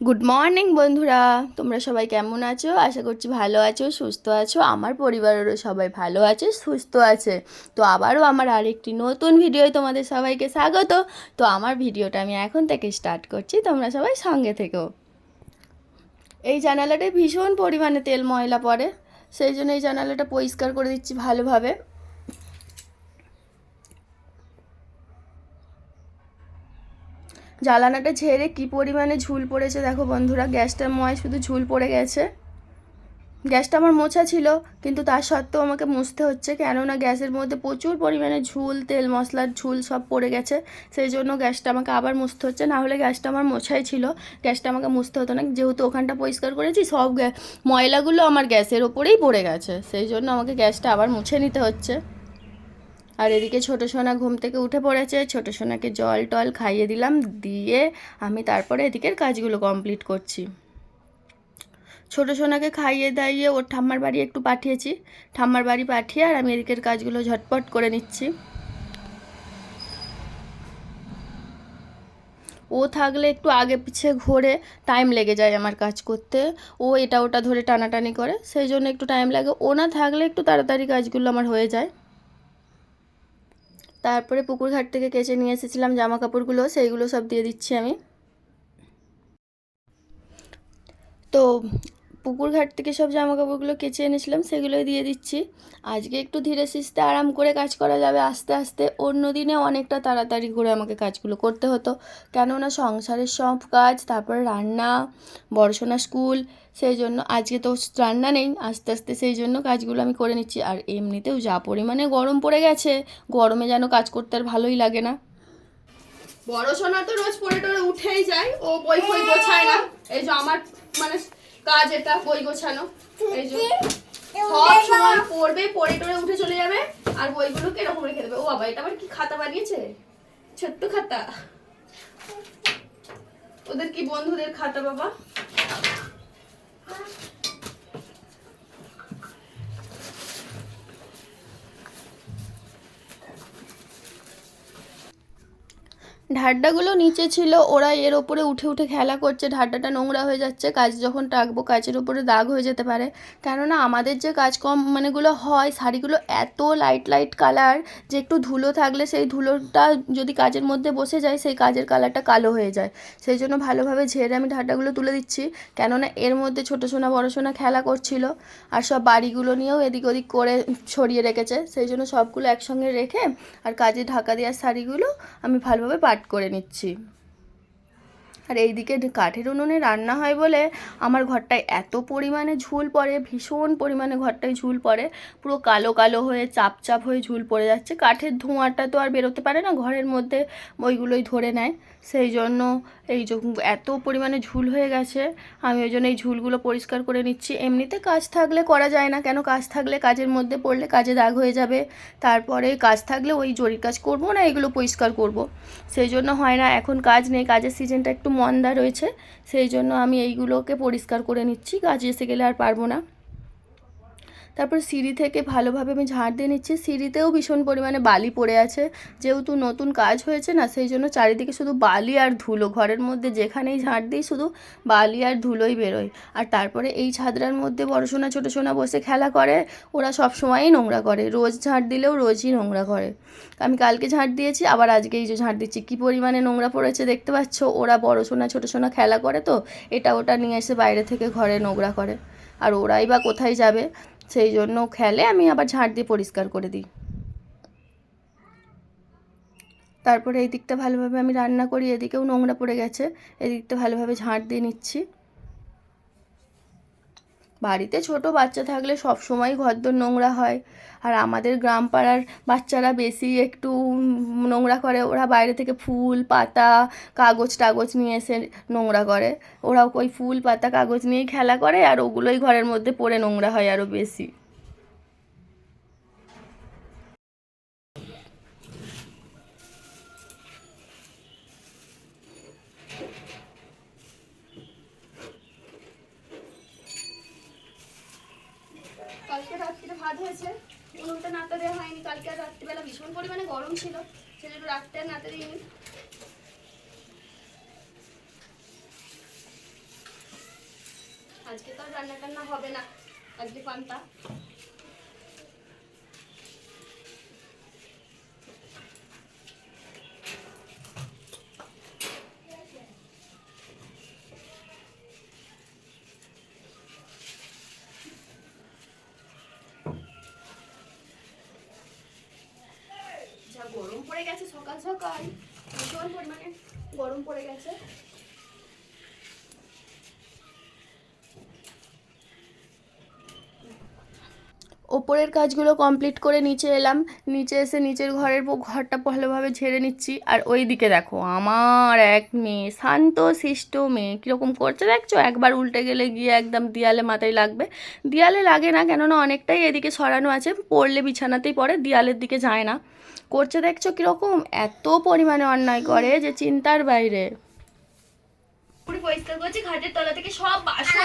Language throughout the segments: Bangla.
গুড মর্নিং বন্ধুরা। তোমরা সবাই কেমন আছো? আশা করছি ভালো আছো, সুস্থ আছো। আমার পরিবারেরও সবাই ভালো আছে, সুস্থ আছে। তো আবারও আমার আরেকটি নতুন ভিডিওয় তোমাদের সবাইকে স্বাগত। তো আমার ভিডিওটা আমি এখন থেকে স্টার্ট করছি। তোমরা সবাই সঙ্গে থেকো। এই জানালাটায় ভীষণ পরিমাণে তেল ময়লা পড়ে। সেই জন্য এই জানালাটা পরিষ্কার করে দিচ্ছি ভালোভাবে। জ্বালানাটা ছেড়ে কি পরিমাণে ঝুল পড়েছে দেখো বন্ধুরা গ্যাসটার ময় শুধু ঝুল পড়ে গেছে। গ্যাসটা আমার মোছা ছিল, কিন্তু তার সত্ত্বেও আমাকে মুছতে হচ্ছে, কেননা গ্যাসের মধ্যে প্রচুর পরিমাণে ঝুল, তেল মশলার ঝুল সব পড়ে গেছে, সেই জন্য গ্যাসটা আমাকে আবার মুছতে হচ্ছে। না হলে গ্যাসটা আমার মোছাই ছিল, গ্যাসটা আমাকে মুছতে হতো না, যেহেতু ওখানটা পরিষ্কার করেছি, সব ময়লাগুলো আমার গ্যাসের ওপরেই পড়ে গেছে, সেই জন্য আমাকে গ্যাসটা আবার মুছে নিতে হচ্ছে। আর এদিকে ছোটো সোনা ঘুম থেকে উঠে পড়েছে। ছোটো সোনাকে জল টল খাইয়ে দিলাম, দিয়ে আমি তারপরে এদিকের কাজগুলো কমপ্লিট করছি। ছোটো সোনাকে খাইয়ে দাইয়ে ওর ঠাম্মার বাড়ি একটু পাঠিয়েছি। ঠাম্মার বাড়ি পাঠিয়ে আর আমি এদিকের কাজগুলো ঝটপট করে নিচ্ছি। ও থাকলে একটু আগে পিছিয়ে ঘোরে টাইম লেগে যায় আমার কাজ করতে। ও এটা ওটা ধরে টানাটানি করে, সেই জন্য একটু টাইম লাগে। ও না থাকলে একটু তাড়াতাড়ি কাজগুলো আমার হয়ে যায়। তারপরে পুকুর ঘাট থেকে কেচে নিয়ে এসেছিলাম জামা কাপড়গুলো সেইগুলো সব দিয়ে দিচ্ছি আমি। তো পুকুর ঘাট থেকে সব জামা কাপড়গুলো কেচে এনেছিলাম, সেগুলোই দিয়ে দিচ্ছি। আজকে একটু ধীরে সিস্তে আরাম করে কাজ করা যাবে আস্তে আস্তে। অন্য দিনে অনেকটা তাড়াতাড়ি করে আমাকে কাজগুলো করতে হতো। কেননা সংসারের সব কাজ, তারপর রান্না বড়শোনা স্কুল, সেই জন্য আজকে তো রান্না নেই, আস্তে আস্তে সেই জন্য কাজগুলো আমি করে নিচ্ছি। আর এমনিতেও যা পরিমাণে গরম পড়ে গেছে, গরমে যেন কাজ করতে আর ভালোই লাগে না। বড় সোনা তো রোজ পড়ে টরে উঠেই যায়, ও বই বই গোছায় না। এই যে আমার মানে কাজ এটা বই গোছানো। এই যে সব সময় পড়বে পড়ে টড়ে উঠে চলে যাবে আর বইগুলোকে এরকম রেখে দেবে? ও বাবা এটা আবার কি খাতা বানিয়েছে? ছোট্ট খাতা। ওদের কি বন্ধুদের খাতা বাবা? ঢাড্ডাগুলো নিচে ছিল, ওরা এর ওপরে উঠে উঠে খেলা করছে, ঢাড্ডাটা নোংরা হয়ে যাচ্ছে, কাজ যখন টাকবো কাচের ওপরে দাগ হয়ে যেতে পারে। কেননা আমাদের যে কাজ কম মানেগুলো হয়, শাড়িগুলো এত লাইট লাইট কালার যে একটু ধুলো থাকলে সেই ধুলোটা যদি কাজের মধ্যে বসে যায়, সেই কাজের কালারটা কালো হয়ে যায়। সেই জন্য ভালোভাবে ঝেড়ে আমি ঢাড্ডাগুলো তুলে দিচ্ছি, কেননা এর মধ্যে ছোটো সোনা, বড়ো সোনা খেলা করছিল আর সব বাড়িগুলো নিয়েও এদিক ওদিক করে ছড়িয়ে রেখেছে। সেই জন্য সবগুলো একসঙ্গে রেখে আর কাজে ঢাকা দেওয়ার শাড়িগুলো আমি ভালোভাবে পাট করে নিচ্ছি। আর এইদিকে কাঠের উনুনে রান্না হয় বলে আমার ঘরটায় এত পরিমাণে ঝুল পড়ে, ভীষণ পরিমাণে ঘরটায় ঝুল পড়ে। পুরো কালো কালো হয়ে, চাপ চাপ হয়ে ঝুল পড়ে যাচ্ছে। কাঠের ধোঁয়াটা তো আর বেরোতে পারে না, ঘরের মধ্যে ওইগুলোই ধরে নেয়। সেই জন্য এই এত পরিমাণে ঝুল হয়ে গেছে, আমি ওই জন্য এই ঝুলগুলো পরিষ্কার করে নিচ্ছি। এমনিতে কাজ থাকলে করা যায় না কেন? কাজ থাকলে কাজের মধ্যে পড়লে কাজে দাগ হয়ে যাবে। তারপরে কাজ থাকলে ওই জরির কাজ করব না, এগুলো পরিষ্কার করব। সেই জন্য হয় না, এখন কাজ নেই, কাজের সিজনটা একটু মন্দা রয়েছে, সেই জন্য আমি এইগুলোকে পরিষ্কার করে নিচ্ছি, গাছ এসে গেলে আর পারব না। তারপর সিঁড়ি থেকে ভালোভাবে আমি ঝাড় দিয়ে নিচ্ছি। সিঁড়িতেও ভীষণ পরিমাণে বালি পড়ে আছে। যেহেতু নতুন কাজ হয়েছে না, সেই জন্য চারিদিকে শুধু বালি আর ধুলো। ঘরের মধ্যে যেখানেই ঝাড় দিই, শুধু বালি আর ধুলোই বেরোয়। আর তারপরে এই ছাদরার মধ্যে বড় সোনা, ছোটো সোনা বসে খেলা করে, ওরা সব সময়ই নোংরা করে। রোজ ঝাড় দিলেও রোজই নোংরা করে। আমি কালকে ঝাড় দিয়েছি, আবার আজকে এই যে ঝাড় দিচ্ছি। কী পরিমাণে নোংরা পড়েছে দেখতে পাচ্ছ? ওরা বড় সোনা, ছোটো সোনা খেলা করে তো, এটা ওটা নিয়ে এসে বাইরে থেকে ঘরে নোংরা করে। আর ওরাই বা কোথায় যাবে? সেই জন্য খেলে আমি আবার ঝাঁট দিয়ে পরিষ্কার করে দিই। তারপরে এই দিকটা ভালোভাবে আমি রান্না করি, এদিকেও নোংরা পড়ে গেছে এদিকটা ভালোভাবে ঝাঁট দিয়ে নিচ্ছি। বাড়িতে ছোট বাচ্চা থাকলে সব সময় ঘরদোর নোংরা হয়। আর আমাদের গ্রাম পাড়ার বাচ্চারা বেশি একটু নোংরা করে। ওরা বাইরে থেকে ফুল, পাতা, কাগজ টাগজ নিয়ে এসে নোংরা করে। ওরা ওই ফুল, পাতা, কাগজ নিয়েই খেলা করে আর ওগুলোই ঘরের মধ্যে পড়ে নোংরা হয় আরও বেশি। হয়েছে। উনুনটা নাড়তে দেওয়া হয়নি। কালকে আর রাত্রিবেলা ভীষণ পরিমাণে গরম ছিল, সেজন্য রাত্রে আর নাড়তে দিইনি। আজকে তো আর রান্না টান্না হবে না। আজকে পান্তা। সকাল ভীষণ পরিমাণে গরম পড়ে গেছে। ওপরের কাজগুলো কমপ্লিট করে নিচে এলাম। নিচে এসে নিচের ঘরের ঘরটা ভালোভাবে ঝেড়ে নিচ্ছি। আর ওই দিকে দেখো, আমার এক মেয়ে, শান্ত, শিষ্ট মেয়ে। কীরকম করছে দেখছ? একবার উল্টে গেলে গিয়ে একদম দেয়ালে মাথায় লাগবে। দেয়ালে লাগে না, কেননা অনেকটাই এদিকে সরানো আছে। পড়লে বিছানাতেই পড়ে, দেয়ালের দিকে যায় না। করছে দেখছ কীরকম? এত পরিমাণে অন্যায় করে যে চিন্তার বাইরে। পুরো পরিষ্কার করছি খাটের তলা থেকে সব বাসন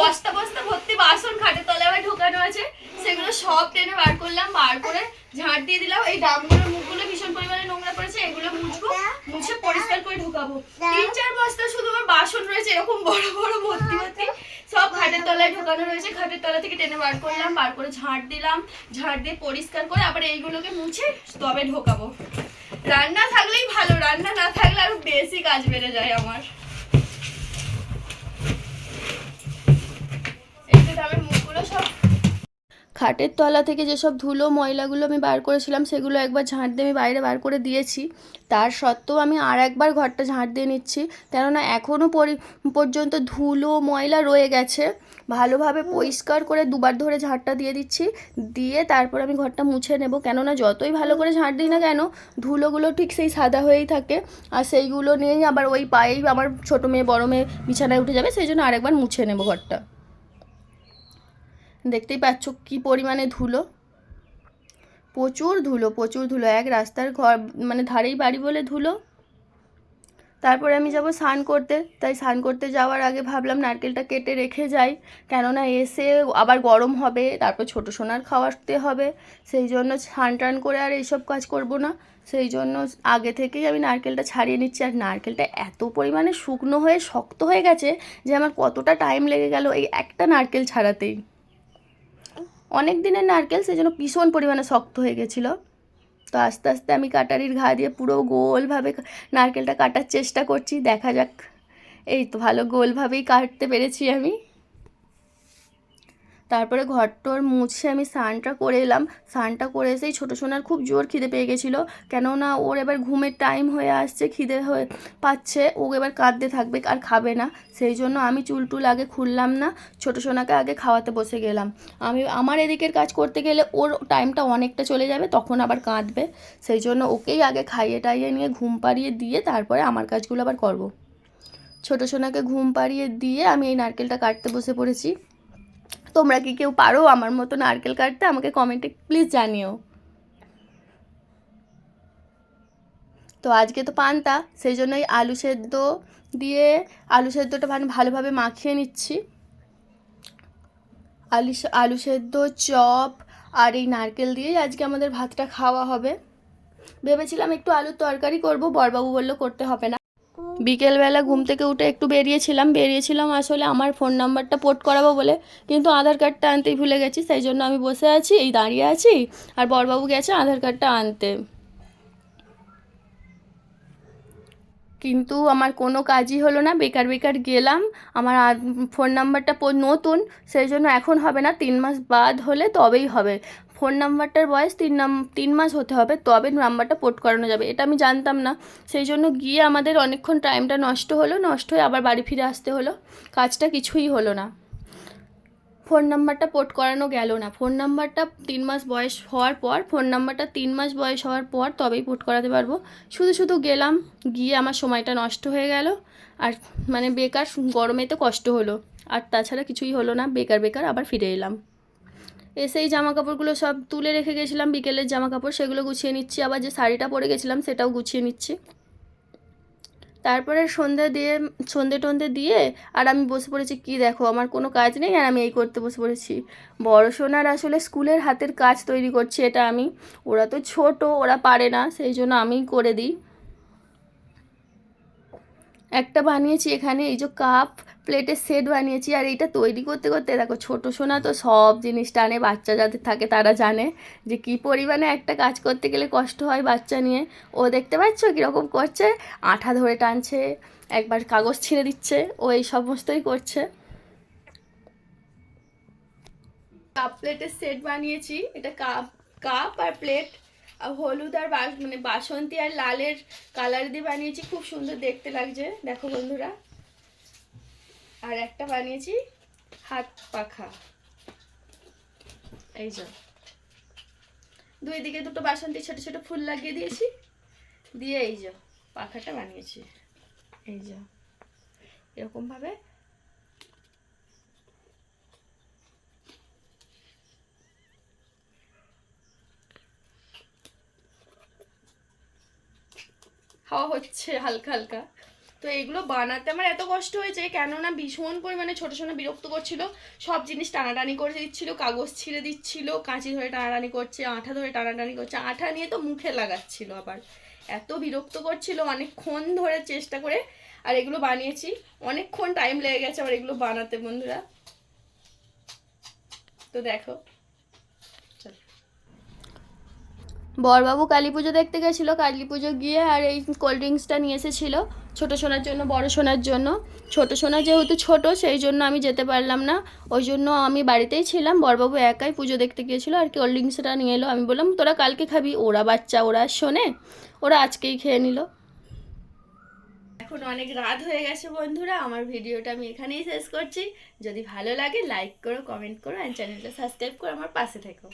বস্তা বস্তা ভর্তি বাসন খাটের তলায় আবার ঢোকানো আছে। সেগুলো সব টেনে বার করলাম বার করে ঝাড় দিয়ে দিলাম। এই ডামগুলোর মুখগুলো ভীষণ পরিমাণে নোংরা পড়েছে এগুলো মুছবো মুছে পরিষ্কার করে ঢোকাবো। তিন চার বস্তা শুধু আমার বাসন রয়েছে এরকম বড় বড় ভর্তি ভর্তি। সব খাটের তলায় ঢোকানো রয়েছে খাটের তলা থেকে টেনে বার করলাম বার করে ঝাড় দিলাম ঝাড় দিয়ে পরিষ্কার করে আবার এইগুলোকে মুছে তবে ঢোকাবো। রান্না থাকলেই ভালো রান্না না থাকলে আরও বেশি কাজ বেড়ে যায় আমার এই যে খাটের তলা থেকে যেসব ধুলো, ময়লাগুলো আমি বার করেছিলাম, সেগুলো একবার ঝাঁট দিয়ে আমি বাইরে বার করে দিয়েছি। তার সত্ত্বেও আমি আর একবার ঘরটা ঝাঁট দিয়ে নিচ্ছি, কেননা এখনও পরি, পর্যন্ত ধুলো, ময়লা রয়ে গেছে। ভালোভাবে পরিষ্কার করে দুবার ধরে ঝাঁটটা দিয়ে দিচ্ছি, দিয়ে তারপর আমি ঘরটা মুছে নেব। কেননা যতই ভালো করে ঝাঁট দিই না কেন, ধুলোগুলো ঠিক সেই সাদা হয়েই থাকে। আর সেইগুলো নিয়েই আবার ওই পায়েই আমার ছোটো মেয়ে, বড়ো মেয়ে বিছানায় উঠে যাবে, সেই জন্য আরেকবার মুছে নেব ঘরটা। দেখতেই পাচ্ছ কি পরিমাণে ধুলো। প্রচুর ধুলো প্রচুর ধুলো। এক রাস্তার ঘর মানে ধারেই বাড়ি বলে ধুলো। তারপরে আমি যাব স্নান করতে। তাই স্নান করতে যাওয়ার আগে ভাবলাম নারকেলটা কেটে রেখে যাই। কেননা এসে আবার গরম হবে, তারপর ছোটো সোনার খাওয়াতে হবে। সেই জন্য স্নান টান করে আর এইসব কাজ করব না। সেই জন্য আগে থেকেই আমি নারকেলটা ছাড়িয়ে নিচ্ছি। আর নারকেলটা এত পরিমাণে শুকনো হয়ে, শক্ত হয়ে গেছে যে আমার কতটা টাইম লেগে গেল এই একটা নারকেল ছাড়াতেই। অনেক দিনের নারকেল সেই জন্য ভীষণ পরিমাণে শক্ত হয়ে গেছিল। তো আস্তে আস্তে আমি কাটারির ঘা দিয়ে পুরো গোলভাবে নারকেলটা কাটার চেষ্টা করছি, দেখা যাক। এই তো ভালো গোলভাবেই কাটতে পেরেছি আমি। তারপরে ঘরটর মুছে আমি স্নানটা করে এলাম। স্নানটা করে এসেই ছোটো সোনার খুব জোর খিদে পেয়ে গেছিল। কেননা ওর এবার ঘুমের টাইম হয়ে আসছে, খিদে হয়ে পাচ্ছে, ও এবার কাঁদতে থাকবে আর খাবে না। সেই জন্য আমি চুল টুল আগে খুললাম না, ছোটো সোনাকে আগে খাওয়াতে বসে গেলাম। আমি, আমার এদিকের কাজ করতে গেলে ওর টাইমটা অনেকটা চলে যাবে, তখন আবার কাঁদবে। সেই জন্য ওকেই আগে খাইয়ে টাইয়ে নিয়ে ঘুম পাড়িয়ে দিয়ে তারপরে আমার কাজগুলো আবার করব। ছোটো সোনাকে ঘুম পাড়িয়ে দিয়ে আমি এই নারকেলটা কাটতে বসে পড়েছি। তোমরা কি কেউ পারো আমার মতো নারকেল কাটতে? আমাকে কমেন্টে প্লিজ জানিও। তো আজকে তো পান্তা, সেই জন্যই আলু সেদ্ধ দিয়ে, আলু সেদ্ধটা মানে ভালোভাবে মাখিয়ে নিচ্ছি। আলু আলু সেদ্ধ, চপ আর এই নারকেল দিয়েই আজকে আমাদের ভাতটা খাওয়া হবে। ভেবেছিলাম একটু আলুর তরকারি করব, বরবাবু বলল করতে হবে না। বিকেলবেলা ঘুম থেকে উঠে একটু বেরিয়েছিলাম বেরিয়েছিলাম আসলে আমার ফোন নাম্বারটা পোর্ট করাবো বলে, কিন্তু আধার কার্ডটা আনতেই ভুলে গেছি, সেই জন্য আমি বসে আছি, এই দাঁড়িয়ে আছি, আর বরবাবু গেছে আধার কার্ডটা আনতে। কিন্তু আমার কোনো কাজই হলো না, বেকার বেকার গেলাম, আমার ফোন নাম্বারটা নতুন, সেই জন্য এখন হবে না, তিন মাস বাদ হলে তবেই হবে। ফোন নাম্বারটার বয়স তিন নাম, তিন মাস হতে হবে, তবে নাম্বারটা পোর্ট করানো যাবে। এটা আমি জানতাম না। সেই জন্য গিয়ে আমাদের অনেকক্ষণ টাইমটা নষ্ট হলো, নষ্ট হয়ে আবার বাড়ি ফিরে আসতে হলো। কাজটা কিছুই হলো না। ফোন নাম্বারটা পোর্ট করানো গেল না। ফোন নাম্বারটা তিন মাস বয়স হওয়ার পর, ফোন নাম্বারটা তিন মাস বয়স হওয়ার পর তবেই পোর্ট করাতে পারব। শুধু শুধু গেলাম, গিয়ে আমার সময়টা নষ্ট হয়ে গেল। আর মানে বেকার গরমে তো কষ্ট হলো। আর তাছাড়া কিছুই হলো না। বেকার বেকার আবার ফিরে এলাম। এসেই জামা কাপড়গুলো সব তুলে রেখে গেছিলাম, বিকেলের জামা কাপড় সেগুলো গুছিয়ে নিচ্ছি, আবার যে শাড়িটা পরে গেছিলাম সেটাও গুছিয়ে নিচ্ছি। তারপরে সন্ধ্যা দিয়ে, সন্ধে টন্ধে দিয়ে আর আমি বসে পড়েছি, কি দেখো, আমার কোনো কাজ নেই আর আমি এই করতে বসে পড়েছি। বড় সোনার আসলে স্কুলের হাতের কাজ তৈরি করছি এটা আমি। ওরা তো ছোট, ওরা পারে না, সেই জন্য আমিই করে দিই। একটা বানিয়েছি এখানে, এই যে কাপ প্লেটের সেট বানিয়েছি। আর এইটা তৈরি করতে করতে দেখো ছোটো সোনা তো সব জিনিস টানে, বাচ্চা যাদের থাকে তারা জানে যে কি পরিমাণে একটা কাজ করতে গেলে কষ্ট হয় বাচ্চা নিয়ে। ও দেখতে পাচ্ছ কীরকম করছে? আঠা ধরে টানছে, একবার কাগজ ছিঁড়ে দিচ্ছে, ও এই সমস্তই করছে। কাপ প্লেটের সেট বানিয়েছি, এটা কাপ কাপ আর প্লেট আর হলুদ আর মানে বাসন্তী আর লালের কালার দিয়ে বানিয়েছি, খুব সুন্দর দেখতে লাগছে। দেখো বন্ধুরা। আর একটা বানিয়েছি হাত পাখা। এই যে। দুই দিকে দুটো বাসন্তী ছোট ছোট ফুল লাগিয়ে দিয়েছি। দিয়ে এই যে পাখাটা বানিয়েছি। এই যে। এরকম ভাবে। হাওয়া হচ্ছে হালকা হালকা। তো এইগুলো বানাতে আমার এত কষ্ট হয়েছে, কেননা ভীষণ পরিমাণে ছোটো ছোটো বিরক্ত করছিল, সব জিনিস টানাটানি করে দিচ্ছিল, কাগজ ছিঁড়ে দিচ্ছিল, কাঁচি ধরে টানাটানি করছে, আঠা ধরে টানাটানি করছে, আঠা নিয়ে তো মুখে লাগাচ্ছিল আবার। এত বিরক্ত করছিল, অনেকক্ষণ ধরে চেষ্টা করে আর এগুলো বানিয়েছি, অনেকক্ষণ টাইম লেগে গেছে আবার এগুলো বানাতে বন্ধুরা। তো দেখো। বরবাবু কালী পুজো দেখতে গেছিল কালী পুজো গিয়ে আর এই কোল্ড ড্রিঙ্কসটা নিয়ে এসেছিল। ছোটো সোনার জন্য, বড় সোনার জন্য। ছোটো সোনা যেহেতু ছোট, সেই জন্য আমি যেতে পারলাম না। ওই জন্য আমি বাড়িতেই ছিলাম। বরবাবু একাই পুজো দেখতে গিয়েছিল আর কি কোল্ড ড্রিঙ্কসটা নিয়ে এলো। আমি বললাম, তোরা কালকে খাবি, ওরা বাচ্চা, ওরা শোনে, ওরা আজকেই খেয়ে নিল। এখন অনেক রাত হয়ে গেছে বন্ধুরা, আমার ভিডিওটা আমি এখানেই শেষ করছি। যদি ভালো লাগে লাইক করো কমেন্ট করো অ্যান্ড চ্যানেলটা সাবস্ক্রাইব করো, আমার পাশে থেকো।